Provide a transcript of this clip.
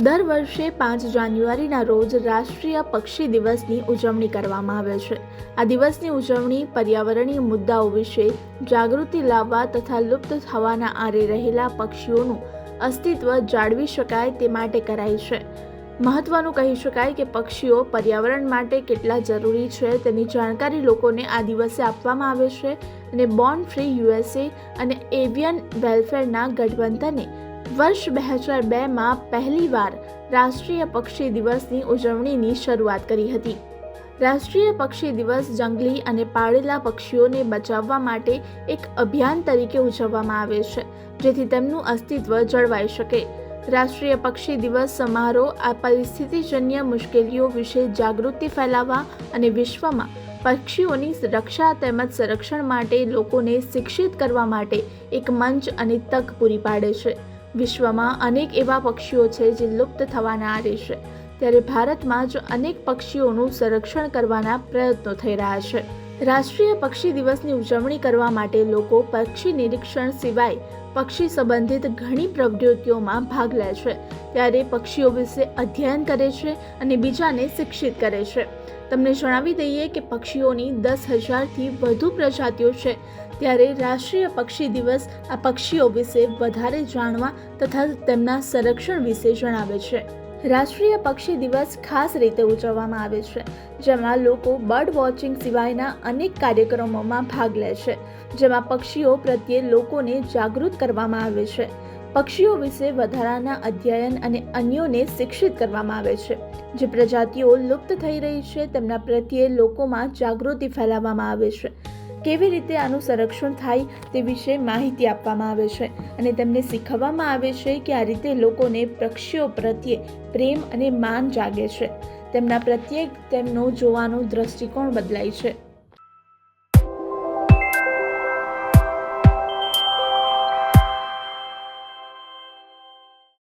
દર વર્ષે પાંચ જાન્યુઆરીના રોજ રાષ્ટ્રીય પક્ષી દિવસની ઉજવણી કરવામાં આવે છે. આ દિવસની ઉજવણી પર્યાવરણીય મુદ્દાઓ વિશે જાગૃતિ લાવવા તથા લુપ્ત થવાના આરે રહેલા પક્ષીઓનું અસ્તિત્વ જાળવી શકાય તે માટે કરાય છે. મહત્વનું કહી શકાય કે પક્ષીઓ પર્યાવરણ માટે કેટલા જરૂરી છે તેની જાણકારી લોકોને આ દિવસે આપવામાં આવે છે અને બોર્ન ફ્રી યુએસએ અને એવિયન વેલફેરના ગઠબંધને વર્ષ બે હજાર બેમાં પહેલીવાર રાષ્ટ્રીય પક્ષી દિવસની ઉજવણીની શરૂઆત કરી હતી. રાષ્ટ્રીય પક્ષી દિવસ જંગલી અને પાળેલા પક્ષીઓને બચાવવા માટે એક અભિયાન તરીકે ઉજવવામાં આવે છે, જેથી તેમનું અસ્તિત્વ જળવાઈ શકે. રાષ્ટ્રીય પક્ષી દિવસ સમારોહ આ પરિસ્થિતિજન્ય મુશ્કેલીઓ વિશે જાગૃતિ ફેલાવવા અને વિશ્વમાં પક્ષીઓની રક્ષા તેમજ સંરક્ષણ માટે લોકોને શિક્ષિત કરવા માટે એક મંચ અને તક પૂરી પાડે છે. વિશ્વમાં અનેક એવા પક્ષીઓ છે જે લુપ્ત થવાના આરે છે ત્યારે ભારતમાં જ અનેક પક્ષીઓનું સંરક્ષણ કરવાના પ્રયત્નો થઈ રહ્યા છે. રાષ્ટ્રીય પક્ષી દિવસની ઉજવણી કરવા માટે લોકો પક્ષી નિરીક્ષણ સિવાય પક્ષી સંબંધિત ઘણી પ્રવૃત્તિઓમાં ભાગ લે છે. ત્યારે પક્ષીઓ વિશે અધ્યયન કરે છે અને બીજાને શિક્ષિત કરે છે. તમને જણાવી દઈએ કે પક્ષીઓની દસ હજારથી વધુ પ્રજાતિઓ છે. ત્યારે રાષ્ટ્રીય પક્ષી દિવસ આ પક્ષીઓ વિશે વધારે જાણવા તથા તેમના સંરક્ષણ વિશે જણાવે છે. રાષ્ટ્રીય પક્ષી દિવસ ખાસ રીતે ઉજવવામાં આવે છે, જેમાં લોકો બર્ડ વોચિંગ સિવાયના અનેક કાર્યક્રમોમાં ભાગ લે છે, જેમાં પક્ષીઓ પ્રત્યે લોકોને જાગૃત કરવામાં આવે છે. પક્ષીઓ વિશે વધારાના અધ્યયન અને અન્યોને શિક્ષિત કરવામાં આવે છે. જે પ્રજાતિઓ લુપ્ત થઈ રહી છે, તેમના પ્રત્યે લોકોમાં જાગૃતિ ફેલાવવામાં આવે છે. કેવી રીતે આનું સંરક્ષણ થાય તે વિશે માહિતી આપવામાં આવે છે અને તેમને શીખવવામાં આવે છે કે આ રીતે લોકોને પક્ષીઓ પ્રત્યે પ્રેમ અને માન જાગે છે. તેમના પ્રત્યે તેમનો જોવાનો દ્રષ્ટિકોણ બદલાય છે.